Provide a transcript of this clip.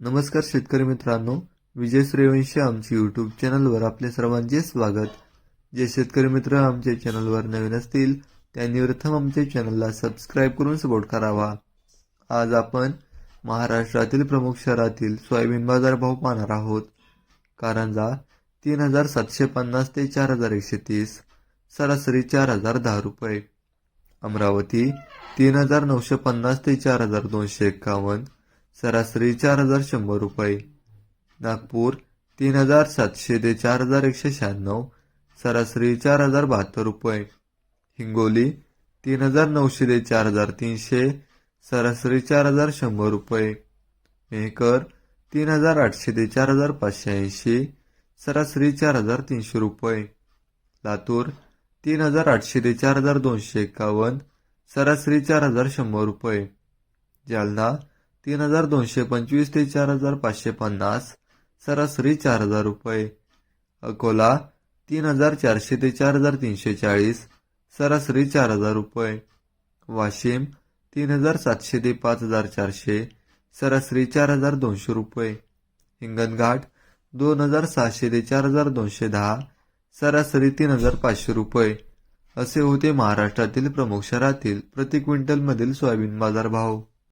नमस्कार शेतकरी मित्रांनो विजय सूर्यवंशी आमचे यूट्यूब चॅनलवर आपले सर्वांचे स्वागत. जे शेतकरी मित्र आमच्या चॅनलवर नवीन असतील त्यांनी प्रथम आमच्या चॅनलला सबस्क्राईब करून सपोर्ट करावा. आज आपण महाराष्ट्रातील प्रमुख शहरातील सोयाबीन बाजार भाव पाहणार आहोत. कारंजा तीन हजार सातशे पन्नास ते चार हजार एकशे तीस सरासरी चार हजार दहा रुपये. अमरावती तीन हजार नऊशे पन्नास ते चार हजार दोनशे एक्कावन्न सरासरी चार हजार शंभर रुपये. नागपूर तीन हजार सातशे ते चार हजार एकशे शहाण्णव. सरासरी चार हजार बहात्तर रुपये. हिंगोली तीन हजार नऊशे ते चार हजार तीनशे. सरासरी चार हजार शंभर रुपये. मेहकर तीन हजार आठशे ते चार हजार पाचशे ऐंशी. सरासरी चार हजार तीनशे रुपये. लातूर तीन हजार आठशे ते चार हजार दोनशे एक्कावन्न सरासरी चार हजार शंभर रुपये. जालना तीन हजार दोनशे पंचवीस ते चार हजार पाचशे पन्नास सरासरी चार हजार रुपये. अकोला तीन हजार चारशे ते चार हजार तीनशे चाळीस सरासरी चार हजार रुपये. वाशिम तीन हजार सातशे ते पाच हजार चारशे सरासरी चार हजार दोनशे रुपये. हिंगणघाट दोन हजार सहाशे ते चार हजार दोनशे दहा सरासरी तीन हजार पाचशे रुपये. असे होते महाराष्ट्रातील प्रमुख शहरातील प्रति क्विंटलमधील सोयाबीन बाजार भाव